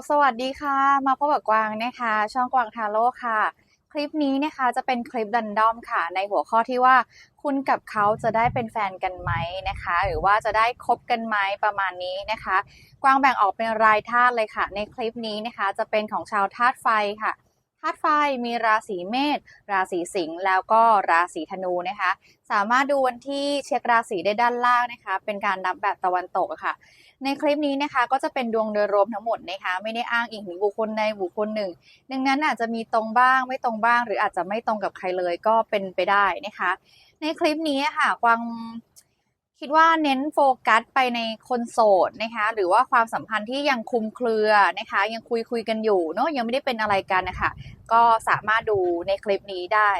ลสวัสดีค่ะ มาพบกับกวางนะคะ ช่องกวางทาโร่ค่ะ คลิปนี้นะคะจะเป็นคลิปดันดอมค่ะ ในหัวข้อที่ว่าคุณกับเขาจะได้เป็นแฟนกันไหมนะคะ หรือว่าจะได้คบกันไหมประมาณนี้นะคะ กวางแบ่งออกเป็นรายธาตุเลยค่ะ ในคลิปนี้นะคะ จะเป็นของชาวธาตุไฟค่ะ ธาตุไฟมีราศีเมษราศีสิงห์แล้วก็ราศีธนูนะคะ สามารถดูวันที่เช็คราศีได้ด้านล่างนะคะ เป็นการนับแบบตะวันตกะค่ะ ในคลิปนี้นะคะ ก็จะเป็นดวงโดยรวมทั้งหมดนะคะ ไม่ได้อ้างอิงถึงบุคคลใดบุคคลหนึ่ง ดังนั้นอาจจะมีตรงบ้างไม่ตรงบ้าง หรืออาจจะไม่ตรงกับใครเลยก็เป็นไปได้นะคะ ในคลิปนี้ค่ะกวาง คิดว่าเน้นโฟกัสไปในคนโสดนะคะหรือว่าความสัมพันธ์ที่ยังคุมเครือนะคะ ยังคุยคุยกันอยู่เนาะยังไม่ได้เป็นอะไรกันนะคะก็สามารถดูในคลิปนี้ได้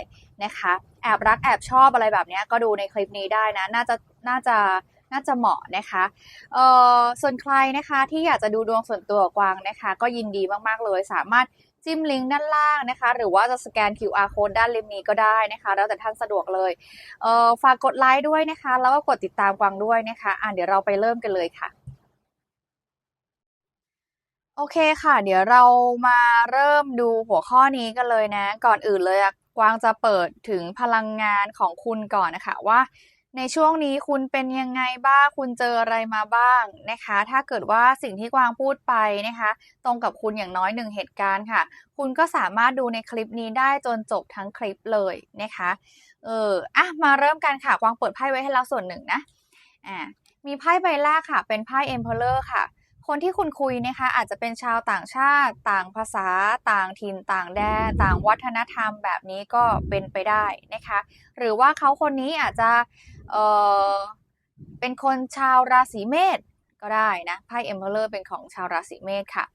นะคะแอบรักแอบชอบอะไรแบบนี้ก็ดูในคลิปนี้ได้นะน่าจะน่าจะน่าจะเหมาะนะคะเอ่อส่วนใครนะคะที่อยากจะดูดวงส่วนตัวกวางนะคะ ก็ยินดีมากๆเลยสามารถ จิ้มลิงก์ด้านล่างนะคะ หรือว่าจะสแกน QR code ด้านริมนี้ก็ได้นะคะ แล้วแต่ท่านสะดวกเลยเออฝากกดไลค์ด้วยนะคะ แล้วก็กดติดตามกวางด้วยนะคะ อะเดี๋ยวเราไปเริ่มกันเลยค่ะโอเคค่ะ เดี๋ยวเรามาเริ่มดูหัวข้อนี้กันเลยนะ ก่อนอื่นเลยกวางจะเปิดถึงพลังงานของคุณก่อนนะคะว่า ในช่วงนี้คุณเป็นยังไงบ้าง คุณเจออะไรมาบ้างนะคะ ถ้าเกิดว่าสิ่งที่กวางพูดไปนะคะ ตรงกับคุณอย่างน้อยหนึ่งเหตุการณ์ค่ะ คุณก็สามารถดูในคลิปนี้ได้จนจบทั้งคลิปเลยนะคะ เอออะมาเริ่มกันค่ะ กวางเปิดไพ่ไว้ให้แล้วส่วนหนึ่งนะ อ่า มีไพ่ใบแรกค่ะ เป็นไพ่ Emperor ค่ะ คนที่คุณคุยนะคะอาจจะเป็นชาวต่างชาติ ต่างภาษา ต่างถิ่น ต่างแดน ต่างวัฒนธรรมแบบนี้ก็เป็นไปได้นะคะ หรือว่าเขาคนนี้อาจจะเออเป็นคนชาวราศีเมษก็ได้นะไพ่ Emperor เป็นของชาวราศีเมษค่ะ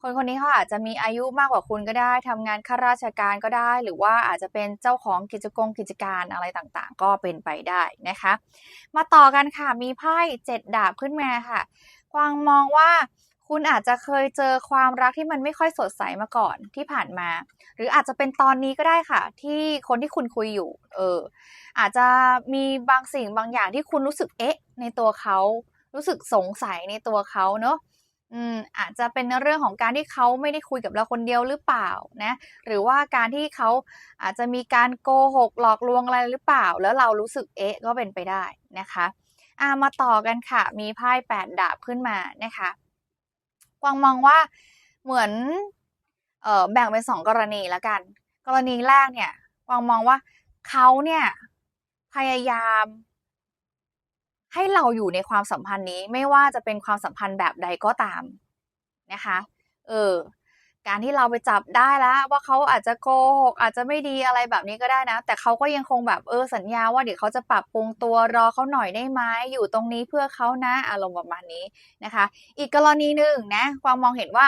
คนคนนี้เขาอาจจะมีอายุมากกว่าคุณก็ได้ทำงานข้าราชการก็ได้ หรือว่าอาจจะเป็นเจ้าของกิจกรกิจการอะไรต่างๆ ก็เป็นไปได้นะคะ มาต่อกันค่ะมีไพ่เจ็ดดาบขึ้นมาค่ะ กวางมองว่าคุณอาจจะเคยเจอความรักที่มันไม่ค่อยสดใสมาก่อนที่ผ่านมา หรืออาจจะเป็นตอนนี้ก็ได้ค่ะ ที่คนที่คุณคุยอยู่ เออ อาจจะมีบางสิ่งบางอย่างที่คุณรู้สึกเอ๊ะ ในตัวเขารู้สึกสงสัยในตัวเขาเนอะอืมอาจจะเป็นเรื่องของการที่เขาไม่ได้คุยกับเราคนเดียวหรือเปล่านะ หรือว่าการที่เขาอาจจะมีการโกหกหลอกลวงอะไรหรือเปล่า แล้วเรารู้สึกเอ๊ะก็เป็นไปได้นะคะ อ่ามาต่อกันค่ะ มีไพ่แปดดาบขึ้นมานะคะกวางมองว่าเหมือนเอ่อแบ่งเป็นสองกรณีแล้วกัน กรณีแรกเนี่ยกวางมองว่าเขาเนี่ยพยายาม ให้เราอยู่ในความสัมพันธ์นี้ไม่ว่าจะเป็นความสัมพันธ์แบบใดก็ตามนะคะ เออ การที่เราไปจับได้แล้วว่าเขาอาจจะโกหกอาจจะไม่ดีอะไรแบบนี้ก็ได้นะ แต่เขาก็ยังคงแบบเออสัญญาว่าเดี๋ยวเขาจะปรับปรุงตัวรอเขาหน่อยได้ไหมอยู่ตรงนี้เพื่อเขานะอารมณ์ประมาณนี้นะคะ อีกกรณีหนึ่งนะความมองเห็นว่า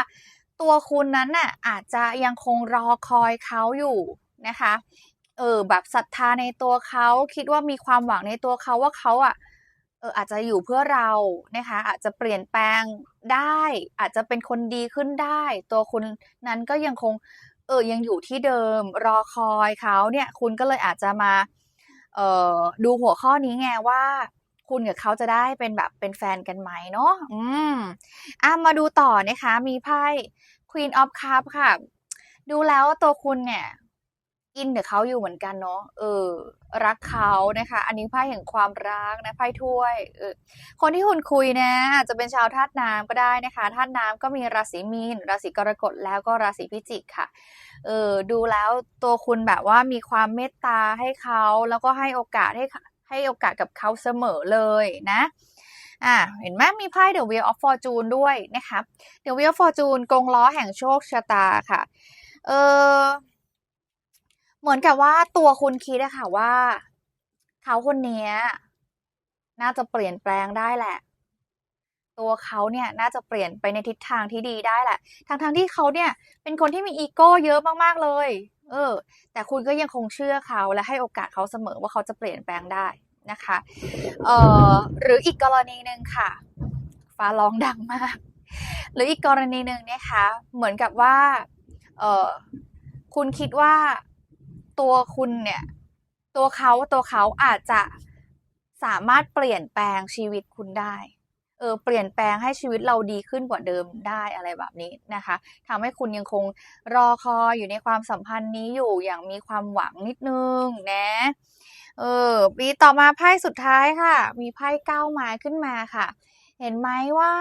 ตัวคุณนั้นน่ะอาจจะยังคงรอคอยเขาอยู่นะคะเออแบบศรัทธาในตัวเขาคิดว่ามีความหวังในตัวเขาว่าเขาอะ เอออาจจะอยู่เพื่อเรานะคะ อาจจะเปลี่ยนแปลงได้ อาจจะเป็นคนดีขึ้นได้ ตัวคุณนั้นก็ยังคงเออยังอยู่ที่เดิมรอคอยเขาเนี่ย คุณก็เลยอาจจะมาเออดูหัวข้อนี้ไงว่า คุณกับเขาจะได้เป็นแบบเป็นแฟนกันไหมเนาะอืมอะมาดูต่อนะคะ มีไพ่ Queen of Cup ค่ะ ดูแล้วตัวคุณเนี่ย อินกับเขาอยู่เหมือนกันเนาะเออ รักเขานะคะ อันนี้ไพ่แห่งความรักนะไพ่ถ้วยเออคนที่คุณคุยนะอาจจะเป็นชาวธาตุน้ำก็ได้นะคะธาตุน้ำก็มีราศีมีน ราศีกรกฎแล้วก็ราศีพิจิกค่ะเออดูแล้วตัวคุณแบบว่ามีความเมตตาให้เขาแล้วก็ให้โอกาสให้ให้โอกาสกับเขาเสมอเลยนะอ่าเห็นไหมมีไพ่ The Wheel of Fortune ด้วยนะคะ The Wheel of Fortune กงล้อแห่งโชคชะตาค่ะ เออ เหมือนกับว่าตัวคุณคิดอะค่ะว่า เขาคนนี้น่าจะเปลี่ยนแปลงได้แหละ ตัวเขาเนี่ยน่าจะเปลี่ยนไปในทิศทางที่ดีได้แหละทั้งๆที่เขาเนี่ย เป็นคนที่มีอีโก้เยอะมากๆเลย เออ แต่คุณก็ยังคงเชื่อเขาและให้โอกาสเขาเสมอว่าเขาจะเปลี่ยนแปลงได้นะคะเอ่อหรืออีกกรณีหนึ่งค่ะ ฟ้าร้องดังมาก หรืออีกกรณีหนึ่งนะคะ เหมือนกับว่าเอ่อคุณคิดว่า ตัวคุณเนี่ย ตัวเขาตัวเขาอาจจะสามารถเปลี่ยนแปลงชีวิตคุณได้ เออ เปลี่ยนแปลงให้ชีวิตเราดีขึ้นกว่าเดิมได้อะไรแบบนี้นะคะทำให้คุณยังคงรอคอยอยู่ในความสัมพันธ์นี้อยู่อย่างมีความหวังนิดนึงนะเออปีต่อมาไพ่สุดท้ายค่ะ มีไพ่เก้าไม้ขึ้นมาค่ะ เห็นไหมว่า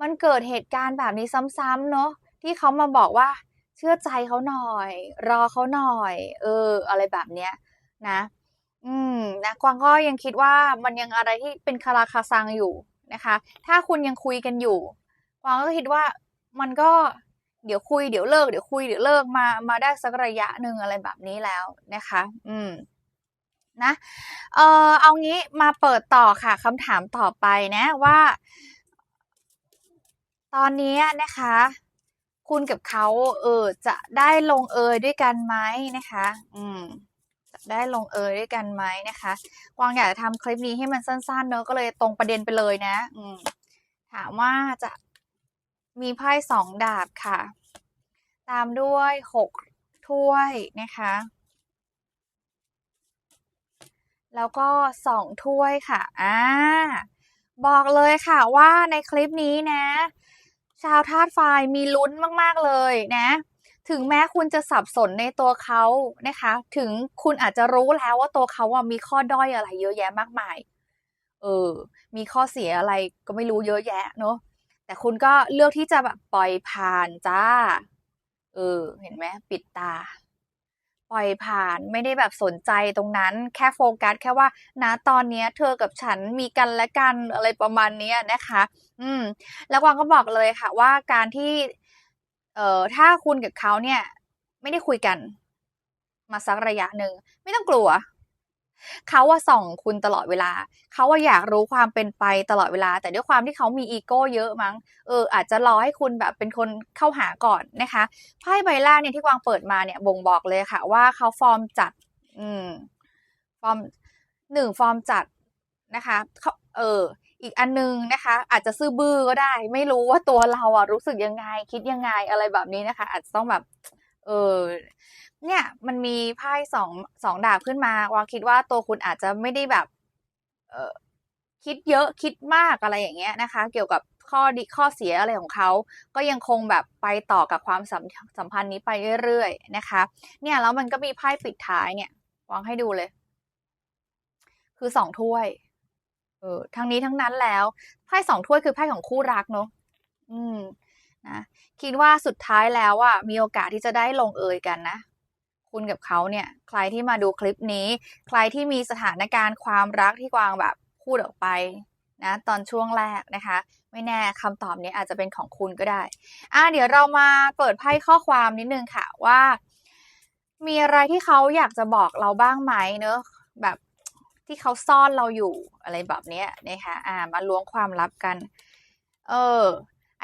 มันเกิดเหตุการณ์แบบนี้ซ้ำๆเนาะที่เขามาบอกว่า เชื่อใจเขาหน่อย รอเขาหน่อย เออ อะไรแบบเนี้ยนะ อืมนะกวางก็ยังคิดว่ามันยังอะไรที่เป็นคาราคาซังอยู่นะคะ ถ้าคุณยังคุยกันอยู่กวางก็คิดว่ามันก็เดี๋ยวคุยเดี๋ยวเลิกเดี๋ยวคุยเดี๋ยวเลิกมามาได้สักระยะหนึ่งอะไรแบบนี้แล้วนะคะ อืมนะ เออเอางี้มาเปิดต่อค่ะคำถามต่อไปนะว่า ตอนนี้นะคะ คุณกับเขาเออจะได้ลงเอยด้วยกันไหมนะคะ อืมจะได้ลงเอยด้วยกันไหมนะคะกวางอยากจะทำคลิปนี้ให้มันสั้นๆเนอะก็เลยตรงประเด็นไปเลยนะ อืมถามว่าจะมีไพ่สองดาบค่ะ ตามด้วยหกถ้วยนะคะ แล้วก็สองถ้วยค่ะอ่าบอกเลยค่ะว่าในคลิปนี้นะ ชาวธาตุไฟมีลุ้นมากๆเลยนะ ถึงแม้คุณจะสับสนในตัวเขานะคะ ถึงคุณอาจจะรู้แล้วว่าตัวเขาอะมีข้อด้อยอะไร เยอะแยะมากมาย เออ มีข้อเสียอะไรก็ไม่รู้เยอะแยะเนาะแต่คุณก็เลือกที่จะแบบปล่อยผ่านจ้า เออ เห็นไหมปิดตา ปล่อยผ่านไม่ได้แบบสนใจตรงนั้น แค่โฟกัสแค่ว่านะตอนเนี้ย เธอกับฉันมีกันและกันอะไรประมาณนี้นะคะ อืม แล้วกวางก็บอกเลยค่ะ ว่าการที่ เอ่อถ้าคุณกับเขาเนี่ย ไม่ได้คุยกัน มาสักระยะหนึ่งไม่ต้องกลัว เขาว่าส่องคุณตลอดเวลา เขาว่าอยากรู้ความเป็นไปตลอดเวลา แต่ด้วยความที่เขามีอีโก้เยอะมั้ง เออ อาจจะรอให้คุณแบบเป็นคนเข้าหาก่อนนะคะ ไพ่ใบแรกเนี่ยที่กวางเปิดมาเนี่ยบ่งบอกเลยค่ะ ว่าเขาฟอร์มจัด อืม ฟอร์มหนึ่งฟอร์มจัดนะคะเขาเอออีกอันนึงนะคะ อาจจะซื่อบื้อก็ได้ ไม่รู้ว่าตัวเราอะรู้สึกยังไง คิดยังไงอะไรแบบนี้นะคะ อาจจะต้องแบบ เออ เนี่ย มันมีไพ่สองสองดาบขึ้นมาวางคิดว่าตัวคุณอาจจะไม่ได้แบบ เออคิดเยอะคิดมากอะไรอย่างเงี้ยนะคะ เกี่ยวกับข้อดีข้อเสียอะไรของเขา ก็ยังคงแบบไปต่อกับความสัมสัมพันธ์นี้ไปเรื่อยๆนะคะ เนี่ยแล้วมันก็มีไพ่ปิดท้ายเนี่ยวางให้ดูเลย คือสองถ้วย เออทั้งนี้ทั้งนั้นแล้วไพ่สองถ้วยคือไพ่ของคู่รักเนอะอืม นะคิดว่าสุดท้ายแล้วอะมีโอกาสที่จะได้ลงเอยกันนะ คุณกับเขาเนี่ย ใครที่มาดูคลิปนี้ ใครที่มีสถานการณ์ความรักที่กวางแบบพูดออกไปนะตอนช่วงแรกนะคะ ไม่แน่คำตอบนี้อาจจะเป็นของคุณก็ได้ อะเดี๋ยวเรามาเปิดไพ่ข้อความนิดนึงค่ะว่า มีอะไรที่เขาอยากจะบอกเราบ้างไหมเนอะแบบที่เขาซ่อนเราอยู่อะไรแบบนี้นะคะอ่ามาล้วงความลับกัน เออ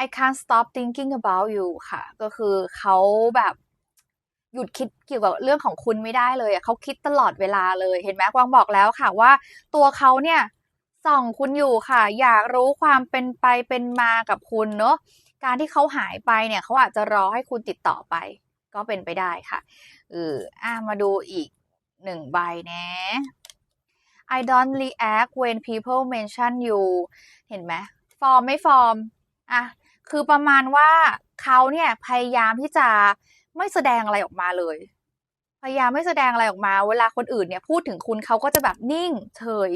I can't stop thinking about you ค่ะ ก็คือเขาแบบหยุดคิดเกี่ยวกับเรื่องของคุณไม่ได้เลยเขาคิดตลอดเวลาเลยเห็นไหมกวางบอกแล้วค่ะว่า ตัวเขาเนี่ยส่องคุณอยู่ค่ะ อยากรู้ความเป็นไปเป็นมากับคุณเนอะการที่เขาหายไปเนี่ยเขาอาจจะรอให้คุณติดต่อไป ก็เป็นไปได้ค่ะเอออ่ามาดูอีกหนึ่งใบนะ I don't react when people mention you เห็นไหมฟอร์มไม่ฟอร์มอะ คือประมาณว่าเขาเนี่ยพยายามที่จะไม่แสดงอะไรออกมาเลย พยายามไม่แสดงอะไรออกมา เวลาคนอื่นเนี่ยพูดถึงคุณเขาก็จะแบบนิ่ง เฉย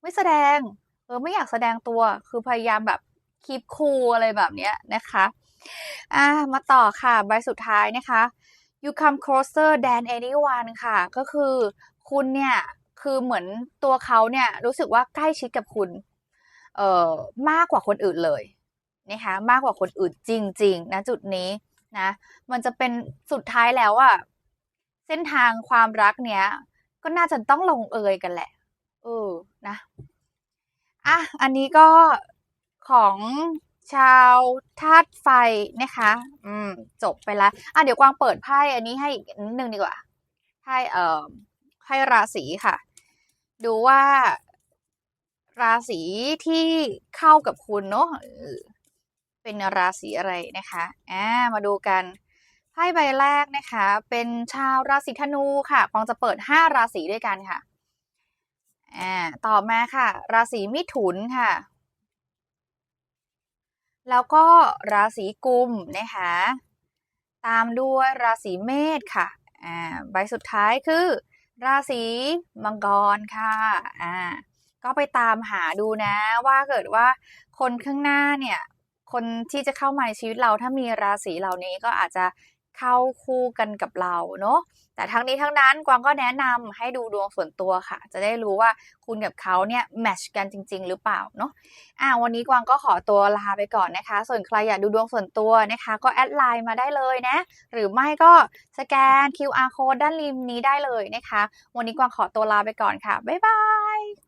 ไม่แสดง เออไม่อยากแสดงตัว คือพยายามแบบคีบคูลอะไรแบบเนี้ยนะคะ อ่ามาต่อค่ะใบสุดท้ายนะคะ you come closer than anyone ค่ะ ก็คือคุณเนี่ยคือเหมือนตัวเขาเนี่ยรู้สึกว่าใกล้ชิดกับคุณ เอ่อมากกว่าคนอื่นเลย นะคะมากกว่าคนอื่นจริง ๆ นะจุดนี้นะ มันจะเป็นสุดท้ายแล้วอะเส้นทางความรักเนี้ย ก็น่าจะต้องลงเอยกันแหละเออนะอะอันนี้ก็ของชาวธาตุไฟนะคะ อืม จบไปแล้วอะเดี๋ยวกวางเปิดไพ่อันนี้ให้อีกนิดนึงดีกว่าไพ่เอ่อไพ่ราศีค่ะ ดูว่าราศีที่เข้ากับคุณเนาะ เป็นราศีอะไรนะคะอ่ามาดูกันไพ่ใบแรกนะคะ เป็นชาวราศีธนูค่ะกวางจะเปิดห้าราศีด้วยกันค่ะอ่าต่อมาค่ะ ราศีมิถุนค่ะ แล้วก็ราศีกุมนะคะ ตามด้วยราศีเมษค่ะอ่าใบสุดท้ายคือ ราศีมังกรค่ะอ่าก็ไปตามหาดูนะว่าเกิดว่าคนข้างหน้าเนี่ย คนที่จะเข้ามาในชีวิตเราถ้ามีราศีเหล่านี้ก็อาจจะเข้าคู่กันกับเราเนาะแต่ทั้งนี้ทั้งนั้นกวางก็แนะนำให้ดูดวงส่วนตัวค่ะ จะได้รู้ว่าคุณกับเขาเนี่ยแมชกันจริง ๆ หรือเปล่าเนาะอ่าวันนี้กวางก็ขอตัวลาไปก่อนนะคะ ส่วนใครอยากดูดวงส่วนตัวนะคะ ก็แอดไลน์มาได้เลยนะ หรือไม่ก็สแกน QR code ด้านริมนี้ได้เลยนะคะ วันนี้กวางขอตัวลาไปก่อนค่ะบ๊ายบาย